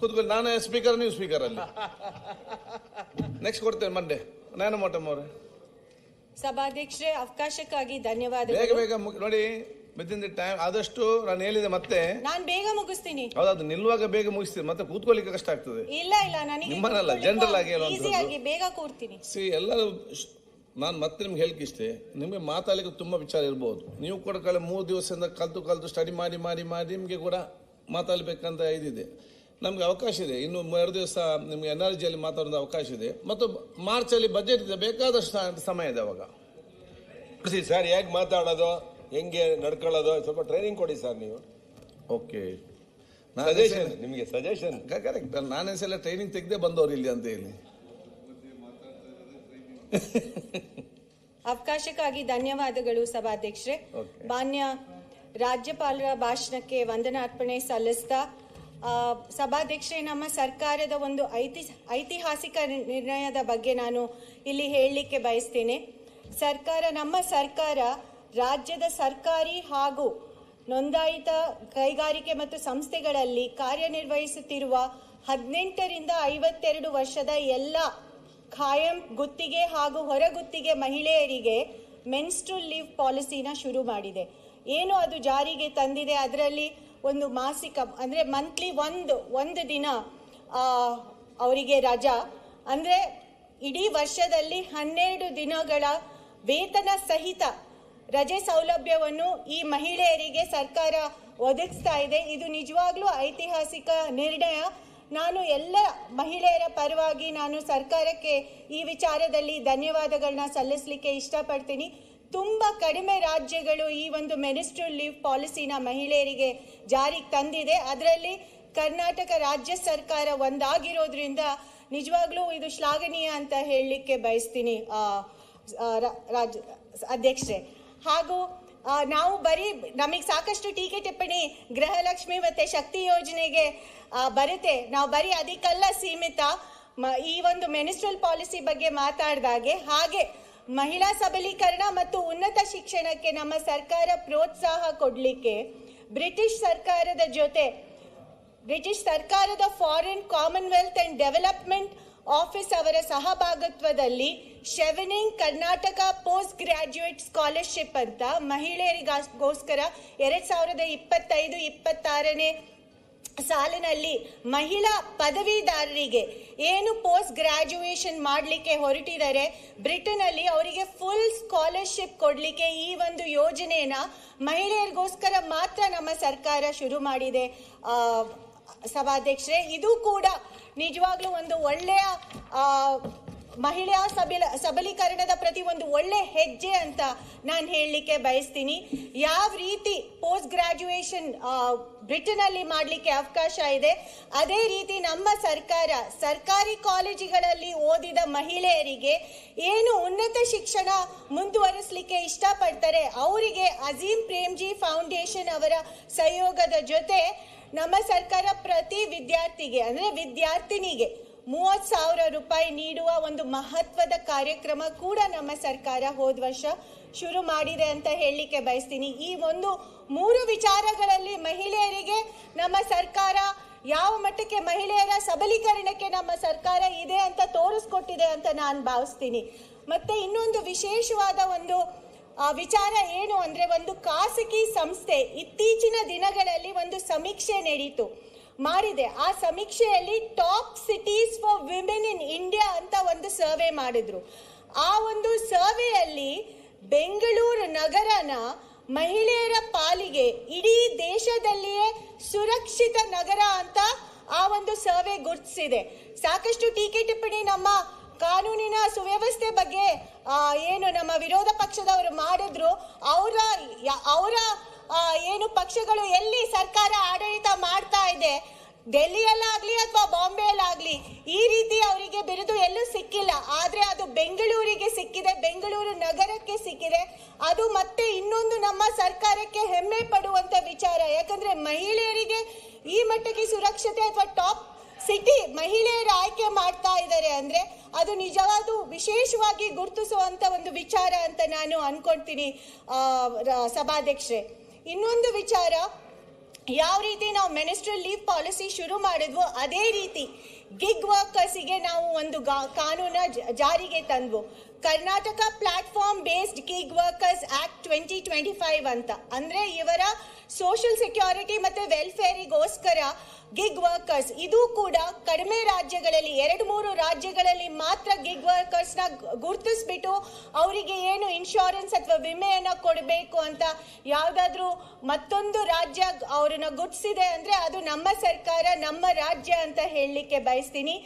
ಕೂತ್ಕೊಳ್ಳಿ. ನಾನು ಸ್ಪೀಕರ್ ನೀವು ಸ್ಪೀಕರ್ ಅಲ್ಲಿ. ನೆಕ್ಸ್ಟ್ ಕೊಡ್ತೇನೆ ಮಂಡೆ ನಾನು ಮೋಟಮ್ ಅವರೇ ಸಭಾಧ್ಯಕ್ಷರೇ ಅವಕಾಶಕ್ಕಾಗಿ ಧನ್ಯವಾದ ಬೇಗ ಬೇಗ ಮುಗಿ- ನೋಡಿ ವಿದಿನ್ ದಿ ಟೈಮ್ ಆದಷ್ಟು ನಾನು ಹೇಳಿದೆ ಮತ್ತೆ. ನಾನು ಬೇಗ ಮುಗಿಸ್ತೀನಿ. ಹೌದದು ನಿಲ್ಲುವಾಗ ಬೇಗ ಮುಗಿಸ್ತೀನಿ. ಮತ್ತೆ ಕೂತ್ಕೊಳ್ಳಿಕ್ಕೆ ಕಷ್ಟ ಆಗ್ತದೆ. ಇಲ್ಲ ಇಲ್ಲ ನನಗೆ ನಿಮ್ಮನ್ನಲ್ಲ, ಜನರಲ್ ಆಗಿ ಹೇಳುವಂಥದ್ದು. ಈಸಿಯಾಗಿ ಬೇಗ ಕೂರ್ತೀನಿ. ಸಿ ಎಲ್ಲರೂ ನಾನು ಮತ್ತೆ ನಿಮ್ಗೆ ಹೇಳಕ್ಕೆ ಇಷ್ಟೇ. ನಿಮಗೆ ಮಾತಾಡಲಿಕ್ಕೆ ತುಂಬ ವಿಚಾರ ಇರ್ಬೋದು. ನೀವು ಕೂಡ ಕಳೆ ಮೂರು ದಿವಸದಿಂದ ಕಲ್ತು ಕಲ್ತು ಸ್ಟಡಿ ಮಾಡಿ ಮಾಡಿ ಮಾಡಿ ನಿಮಗೆ ಕೂಡ ಮಾತಾಡಬೇಕಂತ ಇದಿದೆ. ನಮಗೆ ಅವಕಾಶ ಇದೆ. ಇನ್ನು ಎರಡು ದಿವಸ ನಿಮಗೆ ಎನರ್ಜಿಯಲ್ಲಿ ಮಾತಾಡೋದು ಅವಕಾಶ ಇದೆ. ಮತ್ತು ಮಾರ್ಚಲ್ಲಿ ಬಜೆಟ್ ಇದೆ. ಬೇಕಾದಷ್ಟು ಸಮಯ ಇದೆ ಅವಾಗ. ಸರ್ ಹೇಗೆ ಮಾತಾಡೋದು? ಹೆಂಗೆ ನಡ್ಕೊಳ್ಳೋದು? ಸ್ವಲ್ಪ ಟ್ರೈನಿಂಗ್ ಕೊಡಿ ಸರ್ ನೀವು. ಓಕೆ ಸಜೆಷನ್ ನಿಮಗೆ ಸಜೆಷನ್ ಕರೆಕ್ಟ್ ನಾನೇ ಸಲ ಟ್ರೈನಿಂಗ್ ತೆಗೆದೇ ಬಂದವರು ಇಲ್ಲಿ ಅಂತ ಹೇಳಿ. ಅವಕಾಶಕ್ಕಾಗಿ ಧನ್ಯವಾದಗಳು ಸಭಾಧ್ಯಕ್ಷರೇ. ಮಾನ್ಯ ರಾಜ್ಯಪಾಲರ ಭಾಷಣಕ್ಕೆ ವಂದನಾರ್ಪಣೆ ಸಲ್ಲಿಸ್ತಾ ಸಭಾಧ್ಯಕ್ಷರೇ, ನಮ್ಮ ಸರ್ಕಾರದ ಒಂದು ಐತಿ, ಐತಿಹಾಸಿಕ ನಿರ್ಣಯದ ಬಗ್ಗೆ ನಾನು ಇಲ್ಲಿ ಹೇಳಲಿಕ್ಕೆ ಬಯಸ್ತೇನೆ. ಸರ್ಕಾರ, ನಮ್ಮ ಸರ್ಕಾರ ರಾಜ್ಯದ ಸರ್ಕಾರಿ ಹಾಗೂ ನೋಂದಾಯಿತ ಕೈಗಾರಿಕೆ ಮತ್ತು ಸಂಸ್ಥೆಗಳಲ್ಲಿ ಕಾರ್ಯನಿರ್ವಹಿಸುತ್ತಿರುವ ಹದಿನೆಂಟರಿಂದ ಐವತ್ತೆರಡು ವರ್ಷದ ಎಲ್ಲ ಖಾಯಂ ಗುತ್ತಿಗೆ ಹಾಗೂ ಹೊರಗುತ್ತಿಗೆ ಮಹಿಳೆಯರಿಗೆ ಮೆನ್ಸ್ಟ್ರಲ್ ಲೀವ್ ಪಾಲಿಸಿನ ಶುರು ಮಾಡಿದೆ. ಏನು ಅದು ಜಾರಿಗೆ ತಂದಿದೆ ಅದರಲ್ಲಿ ಒಂದು ಮಾಸಿಕ, ಅಂದರೆ ಮಂತ್ಲಿ ಒಂದು ಒಂದು ದಿನ ಅವರಿಗೆ ರಜಾ. ಅಂದರೆ ಇಡೀ ವರ್ಷದಲ್ಲಿ ಹನ್ನೆರಡು ದಿನಗಳ ವೇತನ ಸಹಿತ ರಜೆ ಸೌಲಭ್ಯವನ್ನು ಈ ಮಹಿಳೆಯರಿಗೆ ಸರ್ಕಾರ ಒದಗಿಸ್ತಾ ಇದೆ. ಇದು ನಿಜವಾಗ್ಲೂ ಐತಿಹಾಸಿಕ ನಿರ್ಣಯ. ನಾನು ಎಲ್ಲ ಮಹಿಳೆಯರ ಪರವಾಗಿ ನಾನು ಸರ್ಕಾರಕ್ಕೆ ಈ ವಿಚಾರದಲ್ಲಿ ಧನ್ಯವಾದಗಳನ್ನ ಸಲ್ಲಿಸಲಿಕ್ಕೆ ಇಷ್ಟಪಡ್ತೀನಿ. ತುಂಬ ಕಡಿಮೆ ರಾಜ್ಯಗಳು ಈ ಒಂದು ಮೆನಿಸ್ಟ್ರಲ್ ಲೀವ್ ಪಾಲಿಸಿನ ಮಹಿಳೆಯರಿಗೆ ಜಾರಿಗೆ ತಂದಿದೆ. ಅದರಲ್ಲಿ ಕರ್ನಾಟಕ ರಾಜ್ಯ ಸರ್ಕಾರ ಒಂದಾಗಿರೋದ್ರಿಂದ ನಿಜವಾಗ್ಲೂ ಇದು ಶ್ಲಾಘನೀಯ ಅಂತ ಹೇಳಲಿಕ್ಕೆ ಬಯಸ್ತೀನಿ ರಾಜ್, ಅಧ್ಯಕ್ಷರೇ. ಹಾಗೂ ನಾವು ಬರೀ, ನಮಗೆ ಸಾಕಷ್ಟು ಟೀಕೆ ಟಿಪ್ಪಣಿ ಗೃಹಲಕ್ಷ್ಮಿ ಮತ್ತು ಶಕ್ತಿ ಯೋಜನೆಗೆ ಬರುತ್ತೆ. ನಾವು ಬರೀ ಅದಕ್ಕೆಲ್ಲ ಸೀಮಿತ ಈ ಒಂದು ಮೆನಿಸ್ಟ್ರಲ್ ಪಾಲಿಸಿ ಬಗ್ಗೆ ಮಾತಾಡಿದಾಗೆ ಹಾಗೆ ಮಹಿಳಾ ಸಬಲೀಕರಣ ಮತ್ತು ಉನ್ನತ ಶಿಕ್ಷಣಕ್ಕೆ ನಮ್ಮ ಸರ್ಕಾರ ಪ್ರೋತ್ಸಾಹ ಕೊಡಲಿಕ್ಕೆ ಬ್ರಿಟಿಷ್ ಸರ್ಕಾರದ ಜೊತೆ, ಬ್ರಿಟಿಷ್ ಸರ್ಕಾರದ Foreign Commonwealth and Development Office ಅವರ ಸಹಭಾಗತ್ವದಲ್ಲಿ Chevening Karnataka post graduate scholarship ಅಂತ ಮಹಿಳೆಯರಿಗೋಸ್ಕರ ಎರಡು ಸಾವಿರದ ಇಪ್ಪತ್ತೈದು, ಇಪ್ಪತ್ತಾರನೇ ಸಾಲಿನಲ್ಲಿ ಮಹಿಳಾ ಪದವಿದಾರರಿಗೆ ಏನು ಪೋಸ್ಟ್ ಗ್ರಾಜುಯೇಷನ್ ಮಾಡಲಿಕ್ಕೆ ಹೊರಟಿದ್ದಾರೆ ಬ್ರಿಟನ್ನಲ್ಲಿ ಅವರಿಗೆ ಫುಲ್ ಸ್ಕಾಲರ್ಶಿಪ್ ಕೊಡಲಿಕ್ಕೆ ಈ ಒಂದು ಯೋಜನೆನ ಮಹಿಳೆಯರಿಗೋಸ್ಕರ ಮಾತ್ರ ನಮ್ಮ ಸರ್ಕಾರ ಶುರು ಮಾಡಿದೆ. ಸಭಾಧ್ಯಕ್ಷರೇ, ಇದು ಕೂಡ ನಿಜವಾಗ್ಲೂ ಒಂದು ಒಳ್ಳೆಯ ಮಹಿಳಾ ಸಬಲ ಸಬಲೀಕರಣದ ಪ್ರತಿ ಒಂದು ಒಳ್ಳೆ ಹೆಜ್ಜೆ ಅಂತ ನಾನು ಹೇಳಲಿಕ್ಕೆ ಬಯಸ್ತೀನಿ. ಯಾವ ರೀತಿ ಪೋಸ್ಟ್ ಗ್ರಾಜ್ಯುಯೇಷನ್ ಬ್ರಿಟನಲ್ಲಿ ಮಾಡಲಿಕ್ಕೆ ಅವಕಾಶ ಇದೆ, ಅದೇ ರೀತಿ ನಮ್ಮ ಸರ್ಕಾರ, ಸರ್ಕಾರಿ ಕಾಲೇಜುಗಳಲ್ಲಿ ಓದಿದ ಮಹಿಳೆಯರಿಗೆ ಏನು ಉನ್ನತ ಶಿಕ್ಷಣ ಮುಂದುವರಿಸಲಿಕ್ಕೆ ಇಷ್ಟಪಡ್ತಾರೆ, ಅವರಿಗೆ ಅಜೀಂ ಪ್ರೇಮ್ಜಿ ಫೌಂಡೇಶನ್ ಅವರ ಸಹಯೋಗದ ಜೊತೆ ನಮ್ಮ ಸರ್ಕಾರ ಪ್ರತಿ ವಿದ್ಯಾರ್ಥಿಗೆ, ಅಂದರೆ ವಿದ್ಯಾರ್ಥಿನಿಗೆ ಮೂವತ್ತು ಸಾವಿರ ರೂಪಾಯಿ ನೀಡುವ ಒಂದು ಮಹತ್ವದ ಕಾರ್ಯಕ್ರಮ ಕೂಡ ನಮ್ಮ ಸರ್ಕಾರ ಹೋದ ವರ್ಷ ಶುರು ಮಾಡಿದೆ ಅಂತ ಹೇಳಲಿಕ್ಕೆ ಬಯಸ್ತೀನಿ. ಈ ಒಂದು ಮೂರು ವಿಚಾರಗಳಲ್ಲಿ ಮಹಿಳೆಯರಿಗೆ ನಮ್ಮ ಸರ್ಕಾರ ಯಾವ ಮಟ್ಟಕ್ಕೆ ಮಹಿಳೆಯರ ಸಬಲೀಕರಣಕ್ಕೆ ನಮ್ಮ ಸರ್ಕಾರ ಇದೆ ಅಂತ ತೋರಿಸ್ಕೊಟ್ಟಿದೆ ಅಂತ ನಾನು ಭಾವಿಸ್ತೀನಿ. ಮತ್ತೆ ಇನ್ನೊಂದು ವಿಶೇಷವಾದ ಒಂದು ವಿಚಾರ ಏನು ಅಂದ್ರೆ ಒಂದು ಖಾಸಗಿ ಸಂಸ್ಥೆ ಇತ್ತೀಚಿನ ದಿನಗಳಲ್ಲಿ ಒಂದು ಸಮೀಕ್ಷೆ ನಡೀತು. ಮಾಡಿದೆ ಆ ಸಮೀಕ್ಷೆಯಲ್ಲಿ top cities for women in India ಅಂತ ಒಂದು ಸರ್ವೆ ಮಾಡಿದ್ರು. ಆ ಒಂದು ಸರ್ವೆಯಲ್ಲಿ ಬೆಂಗಳೂರು ನಗರನ ಮಹಿಳೆಯರ ಪಾಲಿಗೆ ಇಡೀ ದೇಶದಲ್ಲಿಯೇ ಸುರಕ್ಷಿತ ನಗರ ಅಂತ ಆ ಒಂದು ಸರ್ವೆ ಗುರುತಿಸಿದೆ. ಸಾಕಷ್ಟು ಟೀಕೆ ಟಿಪ್ಪಣಿ ನಮ್ಮ ಕಾನೂನಿನ ಸುವ್ಯವಸ್ಥೆ ಬಗ್ಗೆ ಏನು ನಮ್ಮ ವಿರೋಧ ಪಕ್ಷದವರು ಮಾಡಿದ್ರು, ಅವರ ಅವರ ಏನು ಪಕ್ಷಗಳು ಎಲ್ಲಿ ಸರ್ಕಾರ ಆಡಳಿತ ಮಾಡ್ತಾ ಇದೆ? ಡೆಲ್ಲಿಯಲ್ಲಾಗ್ಲಿ ಅಥವಾ ಬಾಂಬೆಯಲ್ಲಾಗ್ಲಿ, ಈ ರೀತಿ ಅವರಿಗೆ ಬಿರುದು ಎಲ್ಲೂ ಸಿಕ್ಕಿಲ್ಲ. ಆದ್ರೆ ಅದು ಬೆಂಗಳೂರಿಗೆ ಸಿಕ್ಕಿದೆ, ಬೆಂಗಳೂರು ನಗರಕ್ಕೆ ಸಿಕ್ಕಿದೆ. ಅದು ಮತ್ತೆ ಇನ್ನೊಂದು ನಮ್ಮ ಸರ್ಕಾರಕ್ಕೆ ಹೆಮ್ಮೆ ಪಡುವಂತ ವಿಚಾರ. ಯಾಕಂದ್ರೆ ಮಹಿಳೆಯರಿಗೆ ಈ ಮಟ್ಟಕ್ಕೆ ಸುರಕ್ಷತೆ ಅಥವಾ ಟಾಪ್ ಸಿಟಿ ಮಹಿಳೆಯರ ಆಯ್ಕೆ ಮಾಡ್ತಾ ಇದ್ದಾರೆ ಅಂದ್ರೆ ಅದು ನಿಜವಾದ ವಿಶೇಷವಾಗಿ ಗುರುತಿಸುವಂತ ಒಂದು ವಿಚಾರ ಅಂತ ನಾನು ಅನ್ಕೊಳ್ತೀನಿ ಸಭಾಧ್ಯಕ್ಷರೇ. ಇನ್ನೊಂದು ವಿಚಾರ, ಯಾವ ರೀತಿ ನಾವು ಮಿನಿಸ್ಟ್ರಲ್ ಲೀವ್ ಪಾಲಿಸಿ ಶುರು ಮಾಡಿದ್ವು ಅದೇ ರೀತಿ ಗಿಗ್ ವರ್ಕರ್ಸಿಗೆ ನಾವು ಒಂದು ಗಾ- ಕಾನೂನ ಜಾರಿಗೆ ತಂದ್ವು. Karnataka platform based gig workers act twenty twenty five ಅಂತ. ಅಂದ್ರೆ ಇವರ ಸೋಷಿಯಲ್ ಸೆಕ್ಯೂರಿಟಿ ಮತ್ತೆ ವೆಲ್ಫೇರಿಗೋಸ್ಕರ ಗಿಗ್ ವರ್ಕರ್ಸ್ ಇದು ಕೂಡ ಕಡಿಮೆ ರಾಜ್ಯಗಳಲ್ಲಿ, ಎರಡು ಮೂರು ರಾಜ್ಯಗಳಲ್ಲಿ ಮಾತ್ರ ಗಿಗ್ ವರ್ಕರ್ಸ್ನ ಗುರುತಿಸ್ಬಿಟ್ಟು ಅವರಿಗೆ ಏನು ಇನ್ಶೂರೆನ್ಸ್ ಅಥವಾ ವಿಮೆಯನ್ನ ಕೊಡಬೇಕು ಅಂತ ಯಾವುದಾದ್ರೂ ಮತ್ತೊಂದು ರಾಜ್ಯ ಅವ್ರನ್ನ ಗುರುತಿಸಿದೆ ಅಂದ್ರೆ ಅದು ನಮ್ಮ ಸರ್ಕಾರ, ನಮ್ಮ ರಾಜ್ಯ ಅಂತ ಹೇಳಲಿಕ್ಕೆ ಬಯಸ್ತೀನಿ.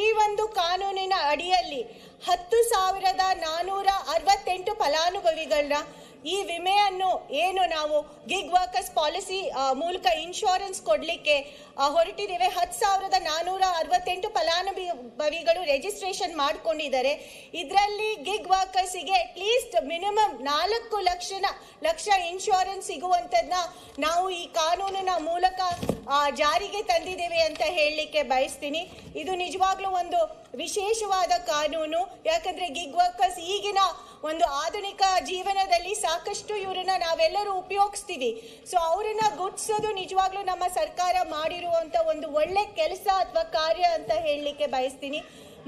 ಈ ಒಂದು ಕಾನೂನಿನ ಅಡಿಯಲ್ಲಿ ಹತ್ತು ಸಾವಿರದ ನಾನೂರ ಅರವತ್ತೆಂಟು ಫಲಾನುಭವಿಗಳನ್ನ ಈ ವಿಮೆಯನ್ನು ಏನು ನಾವು ಗಿಗ್ ವರ್ಕರ್ಸ್ ಪಾಲಿಸಿ ಮೂಲಕ ಇನ್ಶೂರೆನ್ಸ್ ಕೊಡಲಿಕ್ಕೆ ಹೊರಟಿದ್ದೇವೆ. ಹತ್ತು ಸಾವಿರದ ನಾನ್ನೂರ ಅರವತ್ತೆಂಟು ಫಲಾನುಭವಿಗಳು ರಿಜಿಸ್ಟ್ರೇಷನ್ ಮಾಡಿಕೊಂಡಿದ್ದಾರೆ. ಇದರಲ್ಲಿ ಗಿಗ್ ವರ್ಕರ್ಸಿಗೆ ಅಟ್ಲೀಸ್ಟ್ ಮಿನಿಮಮ್ ನಾಲ್ಕು ಲಕ್ಷನ, ಲಕ್ಷ ಇನ್ಶೂರೆನ್ಸ್ ಸಿಗುವಂಥದ್ದನ್ನ ನಾವು ಈ ಕಾನೂನಿನ ಮೂಲಕ ಜಾರಿಗೆ ತಂದಿದ್ದೇವೆ ಅಂತ ಹೇಳಲಿಕ್ಕೆ ಬಯಸ್ತೀನಿ. ಇದು ನಿಜವಾಗ್ಲೂ ಒಂದು ವಿಶೇಷವಾದ ಕಾನೂನು. ಯಾಕಂದ್ರೆ ಗಿಗ್ ವರ್ಕರ್ಸ್ ಈಗಿನ ಒಂದು ಆಧುನಿಕ ಜೀವನದಲ್ಲಿ ಸಾಕಷ್ಟು ಇವರನ್ನ ನಾವೆಲ್ಲರೂ ಉಪಯೋಗಿಸ್ತೀವಿ. ಸೊ ಅವರನ್ನ ಗುರ್ತಿಸೋದು ನಿಜವಾಗ್ಲೂ ನಮ್ಮ ಸರ್ಕಾರ ಮಾಡಿರುವಂತ ಒಂದು ಒಳ್ಳೆ ಕೆಲಸ ಅಥವಾ ಕಾರ್ಯ ಅಂತ ಹೇಳಲಿಕ್ಕೆ ಬಯಸ್ತೀನಿ.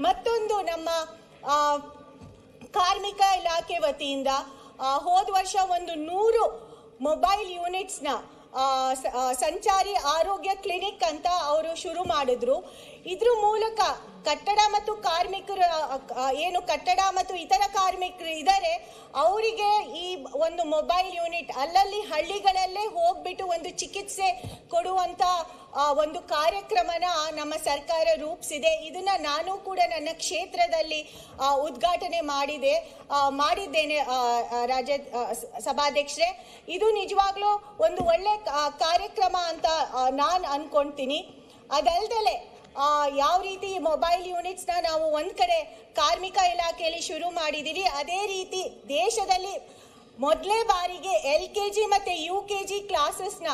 ಮತ್ತೊಂದು ನಮ್ಮ ಕಾರ್ಮಿಕ ಇಲಾಖೆ ವತಿಯಿಂದ ಹೋದ ವರ್ಷ ಒಂದು ನೂರು ಮೊಬೈಲ್ ಯೂನಿಟ್ಸ್ನ ಸಂಚಾರಿ ಆರೋಗ್ಯ ಕ್ಲಿನಿಕ್ ಅಂತ ಅವರು ಶುರು ಮಾಡಿದ್ರು. ಇದ್ರ ಮೂಲಕ ಕಟ್ಟಡ ಮತ್ತು ಕಾರ್ಮಿಕರು ಏನು ಕಟ್ಟಡ ಮತ್ತು ಇತರ ಕಾರ್ಮಿಕರು ಇದ್ದಾರೆ ಅವರಿಗೆ ಈ ಒಂದು ಮೊಬೈಲ್ ಯೂನಿಟ್, ಅಲ್ಲಲ್ಲಿ ಹಳ್ಳಿಗಳಲ್ಲೇ ಹೋಗ್ಬಿಟ್ಟು ಒಂದು ಚಿಕಿತ್ಸೆ ಕೊಡುವಂತ ಒಂದು ಕಾರ್ಯಕ್ರಮನ ನಮ್ಮ ಸರ್ಕಾರ ರೂಪಿಸಿದೆ. ಇದನ್ನ ನಾನು ಕೂಡ ನನ್ನ ಕ್ಷೇತ್ರದಲ್ಲಿ ಉದ್ಘಾಟನೆ ಮಾಡಿದೆ ಮಾಡಿದ್ದೇನೆ ರಾಜ ಸಭಾಧ್ಯಕ್ಷರೇ. ಇದು ನಿಜವಾಗ್ಲೂ ಒಂದು ಒಳ್ಳೆ ಕಾರ್ಯಕ್ರಮ ಅಂತ ನಾನು ಅನ್ಕೊಂತೀನಿ. ಅದಲ್ದಲೆ ಯಾವ ರೀತಿ ಮೊಬೈಲ್ ಯೂನಿಟ್ಸ್ನ ನಾವು ಒಂದು ಕಡೆ ಕಾರ್ಮಿಕ ಇಲಾಖೆಯಲ್ಲಿ ಶುರು ಮಾಡಿದೀವಿ, ಅದೇ ರೀತಿ ದೇಶದಲ್ಲಿ ಮೊದಲೇ ಬಾರಿಗೆ ಎಲ್ ಕೆ ಜಿ ಮತ್ತೆ ಯು ಕೆ ಜಿ ಕ್ಲಾಸಸ್ನ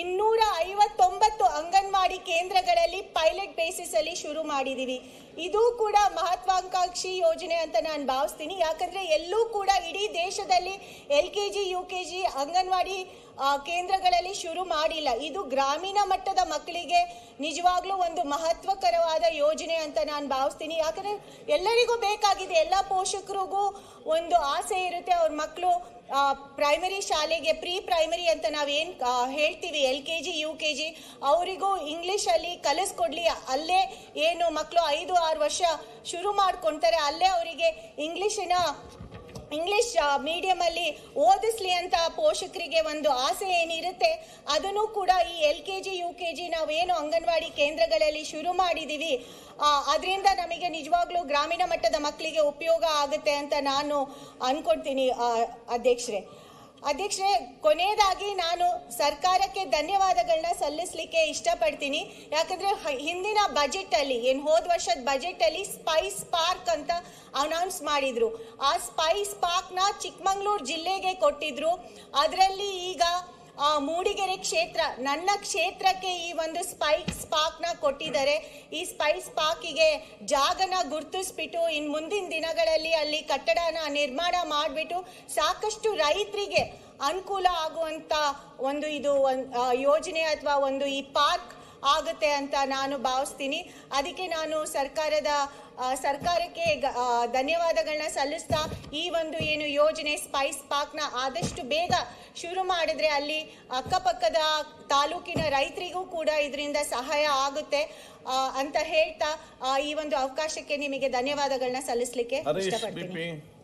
ಇನ್ನೂರ ಐವತ್ತೊಂಬತ್ತು ಅಂಗನವಾಡಿ ಕೇಂದ್ರಗಳಲ್ಲಿ ಪೈಲಟ್ ಬೇಸಿಸ್ ಅಲ್ಲಿ ಶುರು ಮಾಡಿದೀವಿ. ಇದು ಕೂಡ ಮಹತ್ವಾಕಾಂಕ್ಷಿ ಯೋಜನೆ ಅಂತ ನಾನು ಭಾವಿಸ್ತೀನಿ. ಯಾಕಂದ್ರೆ ಎಲ್ಲೂ ಕೂಡ ಇಡೀ ದೇಶದಲ್ಲಿ L K G, U K G anganwadi ಕೇಂದ್ರಗಳಲ್ಲಿ ಶುರು ಮಾಡಿಲ್ಲ. ಇದು ಗ್ರಾಮೀಣ ಮಟ್ಟದ ಮಕ್ಕಳಿಗೆ ನಿಜವಾಗ್ಲೂ ಒಂದು ಮಹತ್ವಕರವಾದ ಯೋಜನೆ ಅಂತ ನಾನು ಭಾವಿಸ್ತೀನಿ. ಯಾಕಂದ್ರೆ ಎಲ್ಲರಿಗೂ ಬೇಕಾಗಿದೆ. ಎಲ್ಲ ಪೋಷಕರಿಗೂ ಒಂದು ಆಸೆ ಇರುತ್ತೆ. ಅವ್ರ ಮಕ್ಕಳು ಪ್ರೈಮರಿ ಶಾಲೆಗೆ ಪ್ರೀ ಪ್ರೈಮರಿ ಅಂತ ನಾವೇನು ಹೇಳ್ತೀವಿ. L K G, U K G, ಅವರಿಗೂ ಇಂಗ್ಲೀಷಲ್ಲಿ ಕಲಿಸ್ಕೊಡ್ಲಿ. ಅಲ್ಲೇ ಏನು ಮಕ್ಕಳು ಐದು ಆರು ವರ್ಷ ಶುರು ಮಾಡ್ಕೊಳ್ತಾರೆ ಅಲ್ಲೇ ಅವರಿಗೆ ಇಂಗ್ಲೀಷಿನ ಇಂಗ್ಲಿಷ್ ಮೀಡಿಯಮಲ್ಲಿ ಓದಿಸ್ಲಿ ಅಂತ ಪೋಷಕರಿಗೆ ಒಂದು ಆಸೆ ಏನಿರುತ್ತೆ, ಅದನ್ನು ಕೂಡ ಈ L K G, U K G ನಾವೇನು ಅಂಗನವಾಡಿ ಕೇಂದ್ರಗಳಲ್ಲಿ ಶುರು ಮಾಡಿದ್ದೀವಿ ಅದರಿಂದ ನಮಗೆ ನಿಜವಾಗ್ಲೂ ಗ್ರಾಮೀಣ ಮಟ್ಟದ ಮಕ್ಕಳಿಗೆ ಉಪಯೋಗ ಆಗುತ್ತೆ ಅಂತ ನಾನು ಅನ್ಕೊಳ್ತೀನಿ ಅಧ್ಯಕ್ಷರೇ. ಅಧ್ಯಕ್ಷರೇ, ಕೊನೆಯದಾಗಿ ನಾನು ಸರ್ಕಾರಕ್ಕೆ ಧನ್ಯವಾದಗಳನ್ನ ಸಲ್ಲಿಸಲಿಕ್ಕೆ ಇಷ್ಟಪಡ್ತೀನಿ. ಯಾಕಂದ್ರೆ ಹಿಂದಿನ ಬಜೆಟ್ ಅಲ್ಲಿ ಏನ್ ಹೋದ ವರ್ಷದ ಬಜೆಟ್ ಅಲ್ಲಿ ಸ್ಪೈಸ್ ಪಾರ್ಕ್ ಅಂತ ಅನೌನ್ಸ್ ಮಾಡಿದ್ರು. ಆ ಸ್ಪೈಸ್ ಪಾರ್ಕ್ನ ಚಿಕ್ಕಮಂಗ್ಳೂರು ಜಿಲ್ಲೆಗೆ ಕೊಟ್ಟಿದ್ರು. ಅದರಲ್ಲಿ ಈಗ ಮೂಡಿಗೆರೆ ಕ್ಷೇತ್ರ, ನನ್ನ ಕ್ಷೇತ್ರಕ್ಕೆ ಈ ಒಂದು ಸ್ಪೈಕ್ ಸ್ಪಾಕ್ನ ಕೊಟ್ಟಿದ್ದಾರೆ. ಈ ಸ್ಪೈಕ್ ಸ್ಪಾಕಿಗೆ ಜಾಗನ ಗುರುತಿಸ್ಬಿಟ್ಟು ಇನ್ ಮುಂದಿನ ದಿನಗಳಲ್ಲಿ ಅಲ್ಲಿ ಕಟ್ಟಡನ ನಿರ್ಮಾಣ ಮಾಡಿಬಿಟ್ಟು ಸಾಕಷ್ಟು ರೈತರಿಗೆ ಅನುಕೂಲ ಆಗುವಂಥ ಒಂದು ಇದು ಯೋಜನೆ ಅಥವಾ ಒಂದು ಈ ಪಾರ್ಕ್ ಆಗುತ್ತೆ ಅಂತ ನಾನು ಭಾವಿಸ್ತೀನಿ. ಅದಕ್ಕೆ ನಾನು ಸರ್ಕಾರದ ಸರ್ಕಾರಕ್ಕೆ ಧನ್ಯವಾದಗಳನ್ನ ಸಲ್ಲಿಸ್ತಾ ಈ ಒಂದು ಏನು ಯೋಜನೆ ಸ್ಪೈಸ್ ಪಾರ್ಕ್ನ ಆದಷ್ಟು ಬೇಗ ಶುರು ಮಾಡಿದ್ರೆ ಅಲ್ಲಿ ಅಕ್ಕಪಕ್ಕದ ತಾಲೂಕಿನ ರೈತರಿಗೂ ಕೂಡ ಇದರಿಂದ ಸಹಾಯ ಆಗುತ್ತೆ ಅಂತ ಹೇಳ್ತಾ ಈ ಒಂದು ಅವಕಾಶಕ್ಕೆ ನಿಮಗೆ ಧನ್ಯವಾದಗಳನ್ನ ಸಲ್ಲಿಸಲಿಕ್ಕೆ ಇಷ್ಟಪಡ್ತೀನಿ.